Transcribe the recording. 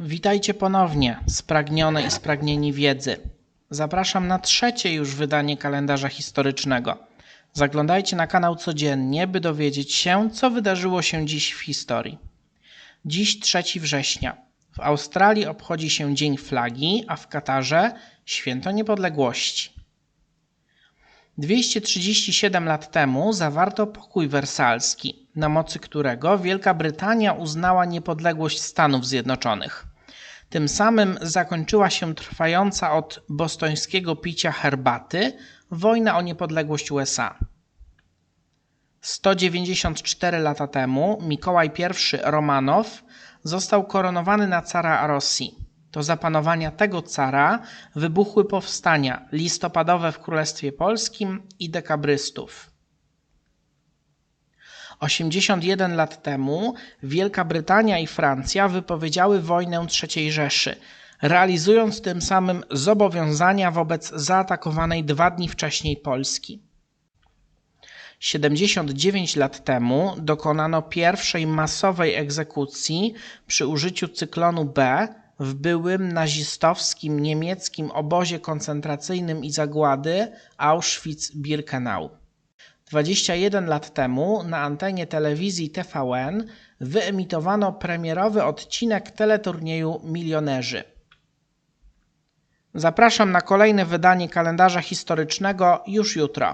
Witajcie ponownie, spragnione i spragnieni wiedzy. Zapraszam na trzecie już wydanie kalendarza historycznego. Zaglądajcie na kanał codziennie, by dowiedzieć się, co wydarzyło się dziś w historii. Dziś 3 września. W Australii obchodzi się Dzień Flagi, a w Katarze Święto Niepodległości. 237 lat temu zawarto pokój wersalski, na mocy którego Wielka Brytania uznała niepodległość Stanów Zjednoczonych. Tym samym zakończyła się trwająca od bostońskiego picia herbaty wojna o niepodległość USA. 194 lata temu Mikołaj I Romanow został koronowany na cara Rosji. To za panowania tego cara wybuchły powstania listopadowe w Królestwie Polskim i dekabrystów. 81 lat temu Wielka Brytania i Francja wypowiedziały wojnę III Rzeszy, realizując tym samym zobowiązania wobec zaatakowanej dwa dni wcześniej Polski. 79 lat temu dokonano pierwszej masowej egzekucji przy użyciu cyklonu B w byłym nazistowskim niemieckim obozie koncentracyjnym i zagłady Auschwitz-Birkenau. 21 lat temu na antenie telewizji TVN wyemitowano premierowy odcinek teleturnieju Milionerzy. Zapraszam na kolejne wydanie kalendarza historycznego już jutro.